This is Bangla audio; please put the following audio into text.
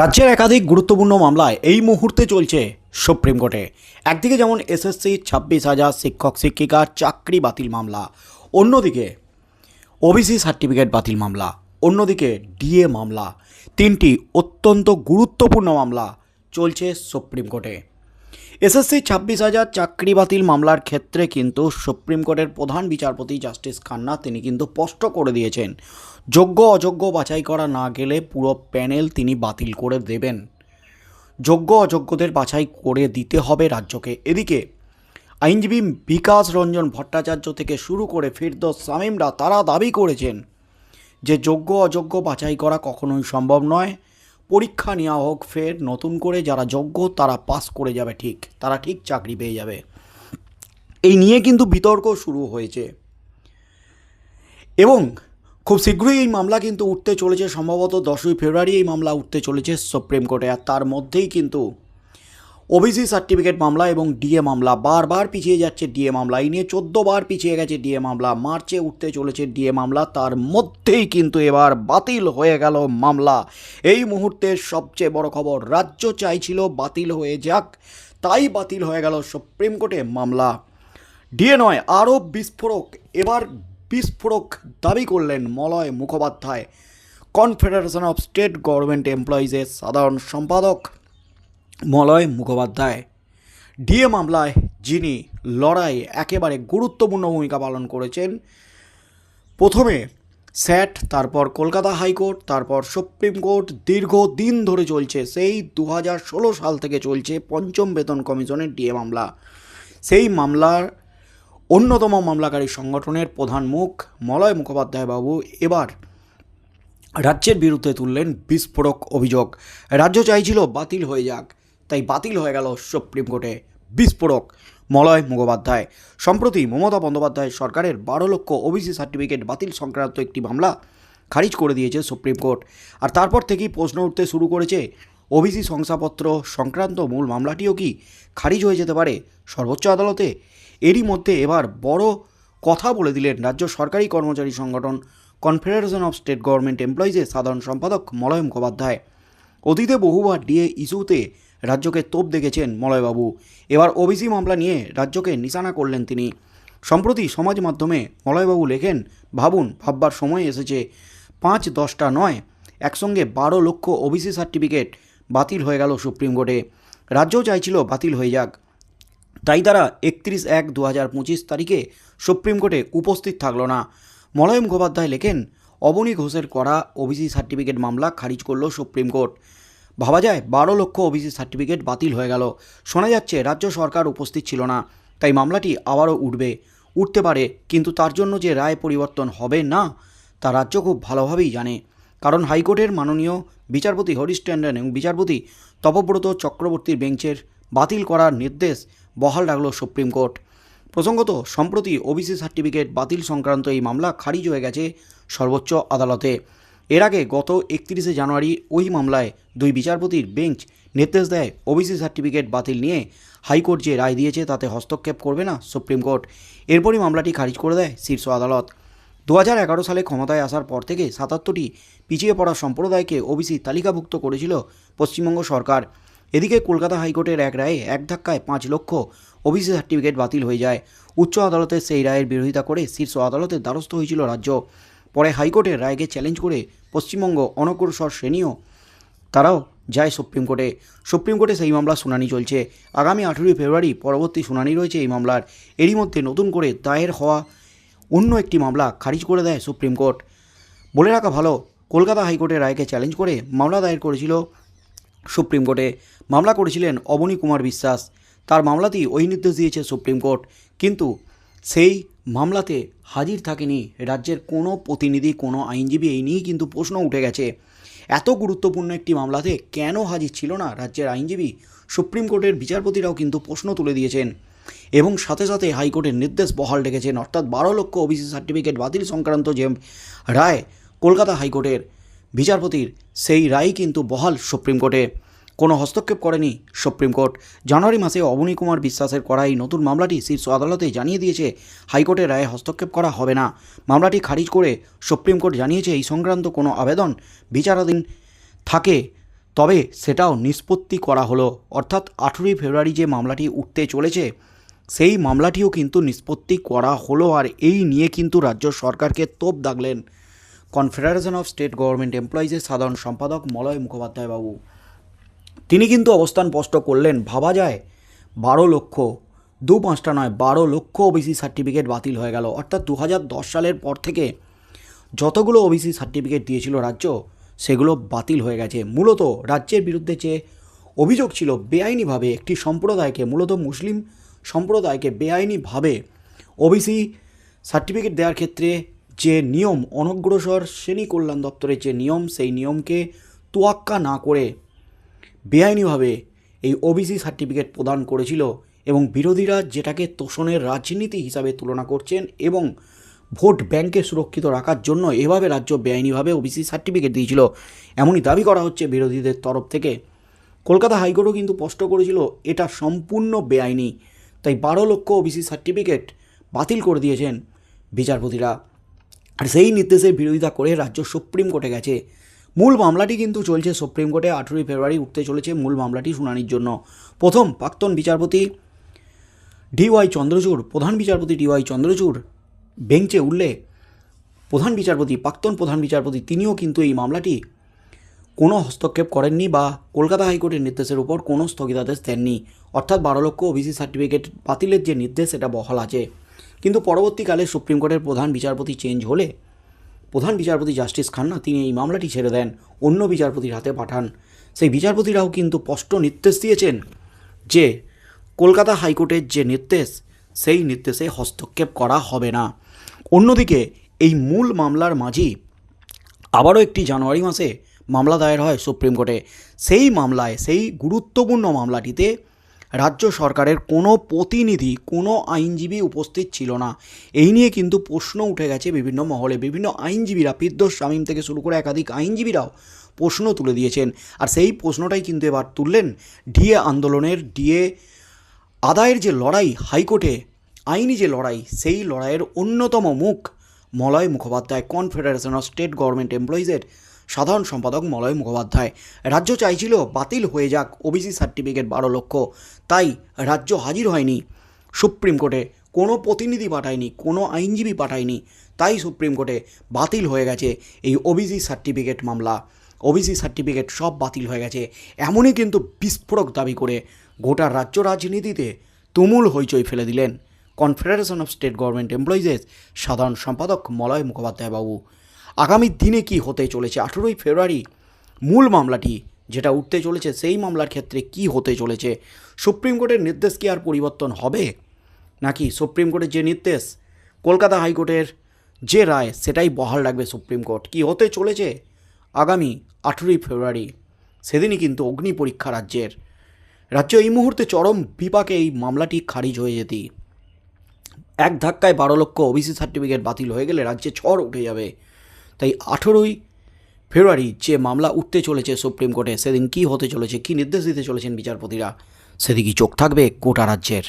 রাজ্যের একাধিক গুরুত্বপূর্ণ মামলায় এই মুহূর্তে চলছে সুপ্রিম কোর্টে। একদিকে যেমন এসএসসি ছাব্বিশ হাজার শিক্ষক শিক্ষিকার চাকরি বাতিল মামলা, অন্যদিকে ওবিসি সার্টিফিকেট বাতিল মামলা, অন্যদিকে ডিএ মামলা। তিনটি অত্যন্ত গুরুত্বপূর্ণ মামলা চলছে সুপ্রিম কোর্টে। এসএসসি ছাব্বিশ হাজার চাকরি বাতিল মামলার ক্ষেত্রে কিন্তু সুপ্রিম কোর্টের প্রধান বিচারপতি জাস্টিস খান্না তিনি কিন্তু স্পষ্ট করে দিয়েছেন, যোগ্য অযোগ্য বাছাই করা না গেলে পুরো প্যানেল তিনি বাতিল করে দেবেন। যোগ্য অযোগ্যদের বাছাই করে দিতে হবে রাজ্যকে। এদিকে আইনজীবী বিকাশ রঞ্জন ভট্টাচার্য থেকে শুরু করে ফিরদোস সামিমরা তারা দাবি করেছেন যে যোগ্য অযোগ্য বাছাই করা কখনোই সম্ভব নয়। পরীক্ষা নেওয়া হোক, ফের নতুন করে যারা যোগ্য তারা পাস করে যাবে ঠিক, তারা ঠিক চাকরি পেয়ে যাবে। এই নিয়ে কিন্তু বিতর্ক শুরু হয়েছে। এবং খুব শীঘ্রই এই মামলা কিন্তু উঠতে চলেছে, সম্ভবত দশই ফেব্রুয়ারি এই মামলা উঠতে চলেছে সুপ্রিম কোর্টে, আর তার মধ্যেই কিন্তু ওবিসি সার্টিফিকেট মামলা এবং ডিএ মামলা। বারবার পিছিয়ে যাচ্ছে ডিএ মামলা। এই নিয়ে চোদ্দ বার পিছিয়ে গেছে ডিএ মামলা। মার্চে উঠতে চলেছে ডিএ মামলা। তার মধ্যেই কিন্তু এবার বাতিল হয়ে গেল মামলা। এই মুহূর্তের সবচেয়ে বড় খবর, রাজ্য চাইছিল বাতিল হয়ে যাক, তাই বাতিল হয়ে গেল সুপ্রিম কোর্টে মামলা। ডিএ নয়, আরও বিস্ফোরক। এবার বিস্ফোরক দাবি করলেন Malay Mukhopadhyay, confederation of state government এমপ্লয়িজের সাধারণ সম্পাদক। মলয় মুখোপাধ্যায়। ডিএ মামলায় যিনি লড়াই একেবারে গুরুত্বপূর্ণ ভূমিকা পালন করেছেন, প্রথমে স্যাট, তারপর কলকাতা হাইকোর্ট, তারপর সুপ্রিম কোর্ট, দীর্ঘ দিন ধরে চলছে সেই দু সাল থেকে চলছে পঞ্চম বেতন কমিশনের ডিএ মামলা। সেই মামলার অন্যতম মামলাকারী সংগঠনের প্রধান মুখ মলয় মুখোপাধ্যায় বাবু এবার রাজ্যের বিরুদ্ধে তুললেন বিস্ফোরক অভিযোগ। রাজ্য চাইছিল বাতিল হয়ে যাক। তাই বাতিল হয়ে গেল সুপ্রিম কোর্টে। বিস্ফোরক মলয় মুখোপাধ্যায়। সম্প্রতি মমতা বন্দ্যোপাধ্যায় সরকারের বারো লক্ষ ওবিসি সার্টিফিকেট বাতিল সংক্রান্ত একটি মামলা খারিজ করে দিয়েছে সুপ্রিম কোর্ট। আর তারপর থেকেই প্রশ্ন উঠতে শুরু করেছে, ওবিসি শংসাপত্র সংক্রান্ত মূল মামলাটিও কি খারিজ হয়ে যেতে পারে সর্বোচ্চ আদালতে? এরই মধ্যে এবার বড় কথা বলে দিলেন রাজ্য সরকারি কর্মচারী সংগঠন কনফেডারেশন অফ স্টেট গভর্নমেন্ট এমপ্লয়িজের সাধারণ সম্পাদক মলয় মুখোপাধ্যায়। অতীতে বহুবার ডিএ ইস্যুতে রাজ্যকে তোপ দেখেছেন মলয়বাবু। এবার ওবিসি মামলা নিয়ে রাজ্যকে নিশানা করলেন তিনি। সম্প্রতি সমাজ মাধ্যমে মলয়বাবু লেখেন, ভাবুন, ভাববার সময় এসেছে। পাঁচ দশটা নয়, একসঙ্গে বারো লক্ষ ওবিসি সার্টিফিকেট বাতিল হয়ে গেল সুপ্রিম কোর্টে। রাজ্য চাইছিল বাতিল হয়ে যাক। তাই তারা একত্রিশ এক দু হাজার পঁচিশ তারিখে সুপ্রিম কোর্টে উপস্থিত থাকল না। মলয় মুখোপাধ্যায় লেখেন, অবনী ঘোষের করা ওবিসি সার্টিফিকেট মামলা খারিজ করল সুপ্রিম কোর্ট। ভাবা যায় বারো লক্ষ ওবিসি সার্টিফিকেট বাতিল হয়ে গেল। শোনা যাচ্ছে, রাজ্য সরকার উপস্থিত ছিল না। তাই মামলাটি আবারও উঠবে। উঠতে পারে, কিন্তু তার জন্য যে রায় পরিবর্তন হবে না, তা রাজ্য খুব ভালোভাবেই জানে। কারণ হাইকোর্টের মাননীয় বিচারপতি হরিশ ট্যান্ডন এবং বিচারপতি তপব্রত চক্রবর্তীর বেঞ্চের বাতিল করার নির্দেশ বহাল রাখল সুপ্রিম কোর্ট। প্রসঙ্গত, সম্প্রতি ওবিসি সার্টিফিকেট বাতিল সংক্রান্ত এই মামলা খারিজ হয়ে গেছে সর্বোচ্চ আদালতে। এর আগে গত একত্রিশে জানুয়ারি ওই মামলায় দুই বিচারপতির বেঞ্চ নির্দেশ দেয় ওবিসি সার্টিফিকেট বাতিল নিয়ে হাইকোর্ট যে রায় দিয়েছে তাতে হস্তক্ষেপ করবে না সুপ্রিম কোর্ট। এরপরই মামলাটি খারিজ করে দেয় শীর্ষ আদালত। দু সালে ক্ষমতায় আসার পর থেকে সাতাত্তরটি পিছিয়ে পড়া সম্প্রদায়কে ওবিসি তালিকাভুক্ত করেছিল পশ্চিমবঙ্গ সরকার। এদিকে কলকাতা হাইকোর্টের এক রায়ে এক ধাক্কায় পাঁচ লক্ষ ওবিসি সার্টিফিকেট বাতিল হয়ে যায়। উচ্চ আদালতের সেই রায়ের বিরোধিতা করে শীর্ষ আদালতের দ্বারস্থ হয়েছিল রাজ্য। পরে হাইকোর্টের রায়কে চ্যালেঞ্জ করে পশ্চিমবঙ্গ অনগ্রসর শ্রেণীও তারাও যায় সুপ্রিম কোর্টে। সুপ্রিম কোর্টে সেই মামলার শুনানি চলছে। আগামী আঠেরোই ফেব্রুয়ারি পরবর্তী শুনানি রয়েছে এই মামলার। এরই মধ্যে নতুন করে দায়ের হওয়া অন্য একটি মামলা খারিজ করে দেয় সুপ্রিম কোর্ট। বলে রাখা ভালো, কলকাতা হাইকোর্টের রায়কে চ্যালেঞ্জ করে মামলা দায়ের করেছিল সুপ্রিম কোর্টে। মামলা করেছিলেন অবনী কুমার বিশ্বাস। তার মামলাতেই ওই নির্দেশ দিয়েছে সুপ্রিম কোর্ট। কিন্তু সেই মামলাতে হাজির থাকেনি রাজ্যের কোনো প্রতিনিধি, কোনো আইনজীবী, এই নিয়েই কিন্তু প্রশ্ন উঠে গেছে। এত গুরুত্বপূর্ণ একটি মামলাতে কেন হাজির ছিল না রাজ্যের আইনজীবী? সুপ্রিম কোর্টের বিচারপতিরাও কিন্তু প্রশ্ন তুলে দিয়েছেন। এবং সাথে সাথে হাইকোর্টের নির্দেশ বহাল রেখেছেন। অর্থাৎ বারো লক্ষ ওবিসি সার্টিফিকেট বাতিল সংক্রান্ত যে রায় কলকাতা হাইকোর্টের বিচারপতির, সেই রায় কিন্তু বহাল সুপ্রিম কোর্টে। কোনো হস্তক্ষেপ করেনি সুপ্রিম কোর্ট। জানুয়ারি মাসে অবনী কুমার বিশ্বাসের করা এই নতুন মামলাটি শীর্ষ আদালতে জানিয়ে দিয়েছে, হাইকোর্টের রায়ে হস্তক্ষেপ করা হবে না। মামলাটি খারিজ করে সুপ্রিম কোর্ট জানিয়েছে, এই সংক্রান্ত কোনো আবেদন বিচারাধীন থাকে, তবে সেটাও নিষ্পত্তি করা হলো। অর্থাৎ আঠেরোই ফেব্রুয়ারি যে মামলাটি উঠতে চলেছে, সেই মামলাটিও কিন্তু নিষ্পত্তি করা হলো আর এই নিয়ে কিন্তু রাজ্য সরকারকে তোপ দাগলেন। কনফেডারেশন অফ স্টেট গভর্নমেন্ট এমপ্লয়িজের সাধারণ সম্পাদক মলয় মুখোপাধ্যায় বাবু তিনি কিন্তু অবস্থান স্পষ্ট করলেন, ভাবা যায় বারো লক্ষ, দু পাঁচটা নয়, বারো লক্ষ ওবিসি সার্টিফিকেট বাতিল হয়ে গেল। অর্থাৎ দু হাজার দশ সালের পর থেকে যতগুলো ওবিসি সার্টিফিকেট দিয়েছিল রাজ্য, সেগুলো বাতিল হয়ে গেছে। মূলত রাজ্যের বিরুদ্ধে যে অভিযোগ ছিল বেআইনিভাবে একটি সম্প্রদায়কে, মূলত মুসলিম সম্প্রদায়কে বেআইনিভাবে ওবিসি সার্টিফিকেট দেওয়ার ক্ষেত্রে যে নিয়ম, অনগ্রসর শ্রেণি কল্যাণ দপ্তরের যে নিয়ম, সেই নিয়মকে তোয়াক্কা না করে বেআইনিভাবে এই ওবিসি সার্টিফিকেট প্রদান করেছিল এবং বিরোধীরা যেটাকে তোষণের রাজনীতি হিসাবে তুলনা করছেন এবং ভোট ব্যাংকে সুরক্ষিত রাখার জন্য এভাবে রাজ্য বেআইনিভাবে ওবিসি সার্টিফিকেট দিয়েছিল, এমনই দাবি করা হচ্ছে বিরোধীদের তরফ থেকে। কলকাতা হাইকোর্টও কিন্তু স্পষ্ট করেছিল, এটা সম্পূর্ণ বেআইনি, তাই বারো লক্ষ ওবিসি সার্টিফিকেট বাতিল করে দিয়েছেন বিচারপতিরা। আর সেই নির্দেশের বিরোধিতা করে রাজ্য সুপ্রিম কোর্টে গেছে। মূল মামলাটি কিন্তু চলছে সুপ্রিম কোর্টে আঠেরোই ফেব্রুয়ারি উঠতে চলেছে মূল মামলাটি শুনানির জন্য। প্রথম, প্রাক্তন বিচারপতি ডিওয়াই চন্দ্রচূড়, প্রধান বিচারপতি ডিওয়াই চন্দ্রচূড় বেঞ্চে উঠলে প্রধান বিচারপতি, প্রাক্তন প্রধান বিচারপতি তিনিও কিন্তু এই মামলাটি কোনো হস্তক্ষেপ করেননি বা কলকাতা হাইকোর্টের নির্দেশের উপর কোনো স্থগিতাদেশ দেননি। অর্থাৎ বারো লক্ষ ওবিসি সার্টিফিকেট বাতিলের যে নির্দেশ, সেটা বহাল আছে। কিন্তু পরবর্তীকালে সুপ্রিম কোর্টের প্রধান বিচারপতি চেঞ্জ হলে প্রধান বিচারপতি জাস্টিস খান্না তিনি এই মামলাটি ছেড়ে দেন, অন্য বিচারপতির হাতে পাঠান। সেই বিচারপতিরাও কিন্তু স্পষ্ট নির্দেশ দিয়েছেন যে কলকাতা হাইকোর্টের যে নির্দেশ, সেই নির্দেশে হস্তক্ষেপ করা হবে না। অন্যদিকে এই মূল মামলার মাঝি আবারও একটি জানুয়ারি মাসে মামলা দায়ের হয় সুপ্রিম কোর্টে। সেই মামলায়, সেই গুরুত্বপূর্ণ মামলাটিতে রাজ্য সরকারের কোনো প্রতিনিধি, কোনো আইনজীবী উপস্থিত ছিল না। এই নিয়ে কিন্তু প্রশ্ন উঠে গেছে বিভিন্ন মহলে। বিভিন্ন আইনজীবীরা ফিরদোস শামীম থেকে শুরু করে একাধিক আইনজীবীরাও প্রশ্ন তুলে দিয়েছেন। আর সেই প্রশ্নটাই কিন্তু এবার তুললেন ডিএ আন্দোলনের ডিএ আদায়ের যে লড়াই, হাইকোর্টে আইনি যে লড়াই, সেই লড়াইয়ের অন্যতম মুখ Malay Mukhopadhyay, confederation of state government এমপ্লয়িজের সাধারণ সম্পাদক মলয় মুখোপাধ্যায়। রাজ্য চাইছিল বাতিল হয়ে যাক ওবিসি সার্টিফিকেট বারো লক্ষ। তাই রাজ্য হাজির হয়নি। সুপ্রিম কোর্টে কোনো প্রতিনিধি পাঠায়নি, কোনো আইনজীবী পাঠায়নি। তাই সুপ্রিম কোর্টে বাতিল হয়ে গেছে এই ওবিসি সার্টিফিকেট মামলা। ওবিসি সার্টিফিকেট সব বাতিল হয়ে গেছে। এমনই কিন্তু বিস্ফোরক দাবি করে গোটা রাজ্য রাজনীতিতে তুমুল হইচই ফেলে দিলেন। কনফেডারেশন অফ স্টেট গভর্নমেন্ট এমপ্লয়িজের সাধারণ সম্পাদক মলয় মুখোপাধ্যায় বাবু আগামী দিনে কি হতে চলেছে? আঠেরোই ফেব্রুয়ারি মূল মামলাটি যেটা উঠতে চলেছে, সেই মামলার ক্ষেত্রে কি হতে চলেছে? সুপ্রিম কোর্টের নির্দেশ কি আর পরিবর্তন হবে? নাকি সুপ্রিম কোর্টের যে নির্দেশ, কলকাতা হাইকোর্টের যে রায়, সেটাই বহাল রাখবে সুপ্রিম কোর্ট? কি হতে চলেছে আগামী আঠেরোই ফেব্রুয়ারি? সেদিনই কিন্তু অগ্নি পরীক্ষা রাজ্যের। রাজ্য এই মুহূর্তে চরম বিপাকে এই মামলাটি খারিজ হয়ে যেতেই এক ধাক্কায় বারো লক্ষ ওবিসি সার্টিফিকেট বাতিল হয়ে গেলে রাজ্যে ঝড় উঠে যাবে। তাই আঠেরোই ফেব্রুয়ারি যে মামলা উঠতে চলেছে সুপ্রিম কোর্টে, সেদিন কি হতে চলেছে, কি নির্দেশ দিতে চলেছেন বিচারপতিরা সেদিকেই চোখ থাকবে গোটা রাজ্যের?